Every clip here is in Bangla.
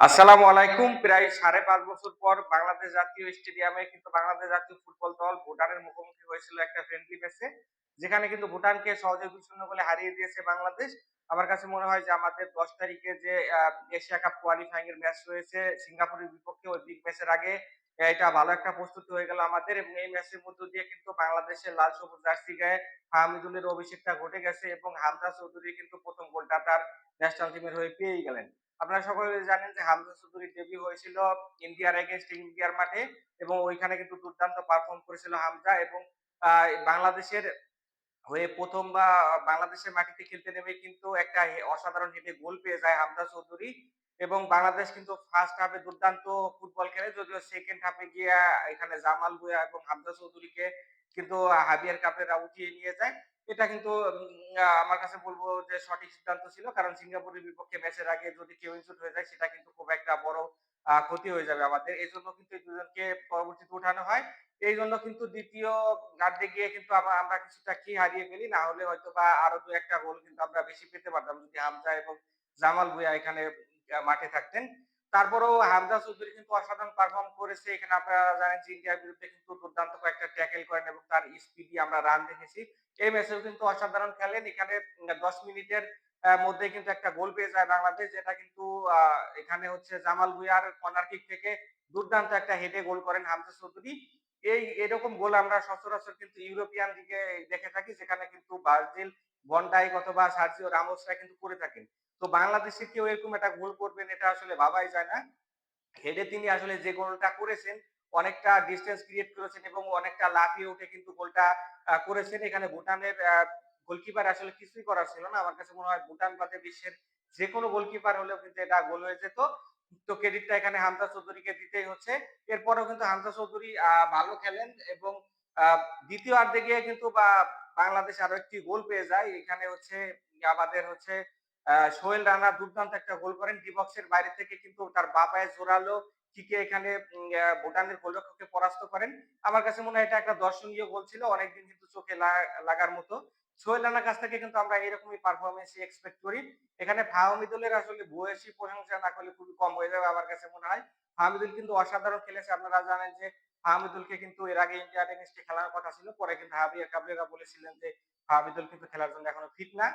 আসসালামু আলাইকুম। প্রায় সাড়ে পাঁচ বছর পর বাংলাদেশ জাতীয় স্টেডিয়ামে কিন্তু বাংলাদেশ জাতীয় ফুটবল দল ভুটানের মুখোমুখি হয়েছিল একটা ফ্রেন্ডলি ম্যাচে যেখানে কিন্তু ভুটানকে সহজে দুই শূন্য গোলে হারিয়ে দিয়েছে বাংলাদেশ। আমার কাছে মনে হয় যে আমাদের দশ তারিখে যে এশিয়া কাপ কোয়ালিফাইং এর ম্যাচ রয়েছে, সিঙ্গাপুরের বিপক্ষে ওই বিগ ম্যাচের আগে এটা ভালো একটা প্রস্তুতি হয়ে গেল আমাদের এবং এই ম্যাচের মধ্য দিয়ে কিন্তু বাংলাদেশের লাল সবুজ জার্সি গায়ে হামিদুলের অভিষেকটা ঘটে গেছে এবং হামজা চৌধুরী কিন্তু প্রথম গোলটা তার ন্যাশনাল টিমের হয়ে পেয়ে গেলেন। আপনারা সকলে জানেন যে হামজা চৌধুরীর ডেবিউ হয়েছিল ইন্ডিয়ার এগেনস্ট ইন্ডিয়ার মাঠে এবং ওইখানে কিন্তু দুর্দান্ত পারফর্ম করেছিল হামজা এবং বাংলাদেশের হয়ে প্রথম বা, বাংলাদেশের মাটিতে খেলতে নেমে কিন্তু একটা অসাধারণ হেডে গোল পেয়ে যায় হামজা চৌধুরী এবং বাংলাদেশ কিন্তু ফার্স্ট হাফে দুর্দান্ত ফুটবল খেলে, যদিও সেকেন্ড হাফে গিয়ে এখানে জামাল ভুঁইয়া এবং হামজা চৌধুরীকে কিন্তু হাবিয়ার কাপেরা উঠিয়ে নিয়ে যায়। এটা কিন্তু আমার কাছে বলব যে সঠিক সিদ্ধান্ত ছিল। কারণ সিঙ্গাপুরের বিপক্ষে ম্যাচের আগে যদি কেউ ইনজুর হয়ে যায়, সেটা কিন্তু খুব একটা বড় ক্ষতি হয়ে যাবে আমাদের। এই জন্য কিন্তু দুজনকে পরবর্তীতে উঠানো হয়। এই জন্য কিন্তু দ্বিতীয় গার্ডে গিয়ে কিন্তু আমরা কিছুটা কি হারিয়ে ফেলি, না হলে হয়তো বা আরও দু একটা গোল কিন্তু আমরা বেশি পেতে পারতাম যদি হামজা এবং জামাল ভুঁইয়া এখানে মাঠে থাকতেন। তারপরেও হামজা চৌধুরী কিন্তু অসাধারণ পারফর্ম করেছে। এখানে আপনারা জানেন যে ইন্ডিয়ার বিরুদ্ধে কিন্তু দুর্দান্ত কয়েকটা ট্যাকেল করেন এবং তার স্পিডি আমরা রান দেখেছি। এই ম্যাচেও কিন্তু অসাধারণ খেলেন। এখানে দশ মিনিটের মধ্যে কিন্তু একটা গোল পেয়ে যায় বাংলাদেশ, যেটা কিন্তু এখানে হচ্ছে জামাল ভুঁইয়ার কর্নার কিক থেকে দুর্দান্ত একটা হেডে গোল করেন হামজা চৌধুরী। এই, এরকম গোল আমরা সচরাচর কিন্তু ইউরোপিয়ান দিকে দেখে থাকি, যেখানে কিন্তু ব্রাজিল বন্ডাইক অথবা সার্জিও রামোসরা কিন্তু করে থাকেন। তো বাংলাদেশে কেউ এরকম একটা গোল করবেন এটা আসলে ভাবাই যায় না। হেডে তিনি আসলে যে গোলটা করেছেন, অনেকটা ডিস্টেন্স ক্রিয়েট করেছেন এবং অনেকটা লাফিয়ে উঠে কিন্তু গোলটা করেছেন। এখানে ভুটানের গোলকিপার আসলে কিছুই করার ছিল না। আমার কাছে মনে হয় ভুটান বাদে বিশ্বের যে কোনো গোলকিপার হলেও কিন্তু এটা গোল হয়ে যেত। তো ক্রেডিটটা এখানে হামজা চৌধুরীকে দিতেই হচ্ছে। এরপরেও কিন্তু হামজা চৌধুরী ভালো খেলেন এবং দ্বিতীয় অর্ধে গিয়ে কিন্তু বাংলাদেশ আরও একটি গোল পেয়ে যায়। এখানে হচ্ছে আমাদের হচ্ছে সোহেল রানা দুর্দান্ত একটা গোল করেন। ডি বক্সের বাইরে থেকে কিন্তু তার বাপায় জোরালো কিকে এখানে ভুটানের গোলরক্ষককে পরাস্ত করেন। আমার কাছে মনে হয় এটা একটা দর্শনীয় গোল ছিল, অনেকদিন কিন্তু চোখে লাগার মতো। সোহেল রানার কাছ থেকে কিন্তু আমরা এরকমই পারফরমেন্স এক্সপেক্ট করি। এখানে ফাহমিদুলের আসলে ভূয়সী প্রশংসা না করলে খুবই কম হয়ে যাবে আমার কাছে মনে হয়। ফাহমিদুল কিন্তু অসাধারণ খেলেছে। আপনারা জানেন যে ফাহমিদুলকে কিন্তু এর আগে খেলার কথা ছিল। পরে কিন্তু হাবিয়া কাবরেরা বলেছিলেন যে ফাহমিদুল কিন্তু খেলার জন্য এখনও ফিট না।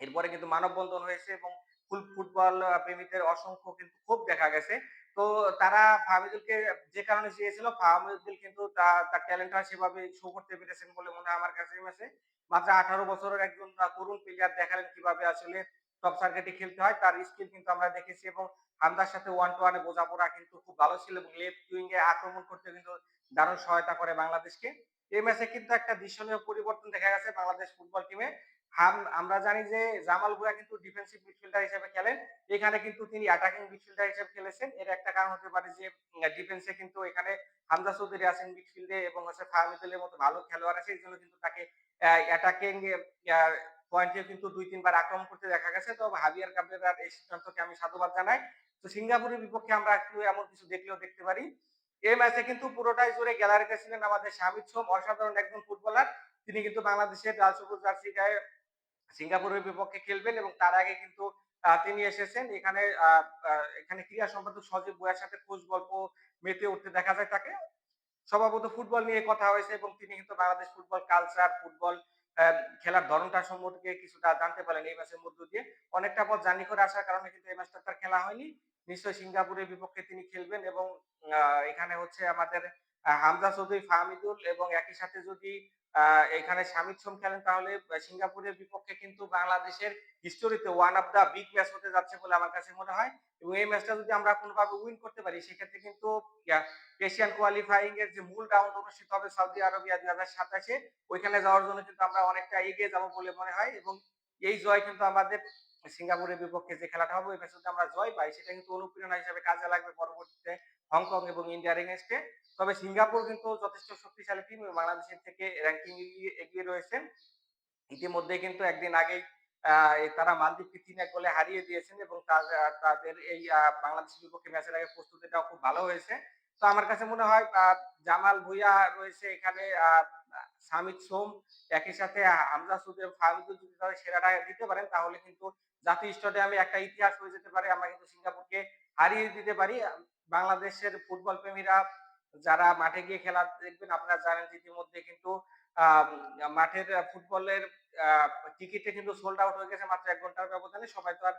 এরপরে কিন্তু মানববন্ধন হয়েছে এবং ফুল ফুটবল প্রেমীদের অসংখ্য কিন্তু খুব দেখা গেছে। তো তারা ফাহমিদুলকে যে কারণে চেয়েছিল, ফাহমিদুল কিন্তু তার ট্যালেন্টটা সেভাবে শো করতে পেরেছেন বলে মনে হয় আমার কাছে আছে। মাত্র আঠারো বছরের একজন তরুণ প্লেয়ার দেখালেন কীভাবে আসলে টপ সার্কিটে খেলতে হয়, তার স্কিল কিন্তু আমরা দেখেছি এবং হামদার সাথে ওয়ান টু ওয়ানে বোঝাপড়া কিন্তু খুব ভালো ছিল এবং লেফট উইং এ আক্রমণ করতে কিন্তু দারুণ সহায়তা করে বাংলাদেশকে। এই ম্যাচে কিন্তু একটা দৃশ্যনীয় পরিবর্তন দেখা গেছে বাংলাদেশ ফুটবল টিমে আমরা জানি যে জামাল ভুঁইয়া কিন্তু ডিফেন্সিভ মিডফিল্ডার হিসেবে খেলেন। এখানে কিন্তু তিনি অ্যাটাকিং মিডফিল্ডার হিসেবে খেলেছেন। এর একটা কারণ হতে পারে যে ডিফেন্সে কিন্তু এখানে হামজা চৌধুরী আছেন মিডফিল্ডে এবং হচ্ছে ফাহমিদুলের মতো ভালো খেলোয়াড় আছে। এই জন্য কিন্তু তাকে অ্যাটাকিং পয়েন্টে কিন্তু দুই, তিনবার আক্রমণ করতে দেখা গেছে। তো হাবিয়ার কাবরেরার এই সিদ্ধান্তকে আমি সাধুবাদ জানাই। তো সিঙ্গাপুরের বিপক্ষে আমরা একটু এমন কিছু দেখলেও দেখতে পারি। এই ম্যাচে কিন্তু পুরোটাই জুড়ে গ্যালারিতে ছিলেন আমাদের শামিদ সোম, অসাধারণ একজন ফুটবলার তিনি কিন্তু বাংলাদেশের লাল সবুজ জার্সি গায়ে সিঙ্গাপুরের বিপক্ষে খেলবেন এবং তার আগে কিন্তু তিনি এসেছেন। এখানে এখানে ক্রীড়া সম্পাদক সজীব বইয়ের সাথে খোঁজ গল্প মেতে উঠতে দেখা যায় তাকে। স্বভাবত ফুটবল নিয়ে কথা হয়েছে এবং তিনি কিন্তু বাংলাদেশ ফুটবল কালচার, ফুটবল খেলার ধরনটা সম্পর্কে কিছুটা জানতে পারলেন এই ম্যাচের মধ্য দিয়ে। অনেকটা পথ জার্নি করে আসার কারণে কিন্তু এই ম্যাচটা তার খেলা হয়নি। নিশ্চয়ই সিঙ্গাপুরের বিপক্ষে তিনি খেলবেন এবং এখানে হচ্ছে আমাদের হামজা চৌধুরী, ফাহমিদুল এবং একই সাথে যদি এখানে সোম খেলেন তাহলে সিঙ্গাপুরের বিপক্ষে কিন্তু বাংলাদেশের হিস্টোরিতে one of the big match হতে যাচ্ছে বলে আমার কাছে মনে হয় এবং এই ম্যাচটা যদি আমরা কোনোভাবে উইন করতে পারি, সেক্ষেত্রে কিন্তু এশিয়ান কোয়ালিফাইং এর যে মূল রাউন্ড অনুষ্ঠিত হবে সৌদি আরবিয়া দুই হাজার সাতাশে, ওইখানে যাওয়ার জন্য কিন্তু আমরা অনেকটা এগিয়ে যাব বলে মনে হয় এবং এই জয় কিন্তু আমাদের সিঙ্গাপুরের বিপক্ষে যে খেলাটা হবে, ওই ম্যাচে যদি আমরা জয় পাই, সেটা কিন্তু অনুপ্রেরণা হিসেবে কাজে লাগবে পরবর্তীতে। হংকং এবং ইন্ডিয়ার এগেনস্টে তবে সিঙ্গাপুর কিন্তু যথেষ্ট শক্তিশালী টিম বাংলাদেশের থেকে র্যাঙ্কিং এগিয়ে রয়েছেন। ইতিমধ্যে কিন্তু একদিন আগেই তারা মালদ্বীপকে তিন এক গোলে হারিয়ে দিয়েছেন এবং তাদের এই বাংলাদেশের বিপক্ষে ম্যাচের আগে প্রস্তুতিটাও খুব ভালো হয়েছে। তো আমার কাছে মনে হয় জামাল ভুইয়া রয়েছে এখানে সামিদ সোম একই সাথে হামজা সুদ এবং ফাহমিদুল যদি তাদের সেরাটা দিতে পারেন, তাহলে কিন্তু জাতীয় স্টেডিয়ামে একটা ইতিহাস হয়ে যেতে পারে। আমরা কিন্তু সিঙ্গাপুরকে হারিয়ে দিতে পারি। বাংলাদেশের ফুটবল প্রেমীরা যারা মাঠে গিয়ে খেলা দেখবেন আপনারা জানেন ইতিমধ্যে কিন্তু মাঠের ফুটবলের টিকেটে কিন্তু সোল্ড আউট হয়ে গেছে মাত্র ১ ঘণ্টার ব্যবধানে। সবাই তো আর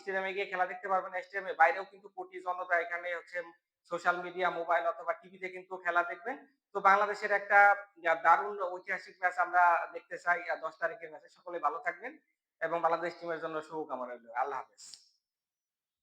স্টেডিয়ামে গিয়ে খেলা দেখতে পারবে না। স্টেডিয়ামের বাইরেও কিন্তু কোটি জনতা এখানে হচ্ছে সোশ্যাল মিডিয়া, মোবাইল অথবা টিভিতে কিন্তু খেলা দেখবেন। তো বাংলাদেশের একটা দারুণ ঐতিহাসিক ম্যাচ আমরা দেখতে চাই দশ তারিখের ম্যাচে। সকলে ভালো থাকবেন এবং বাংলাদেশ টিমের জন্য শুভকামনা রইল। আল্লাহ হাফেজ।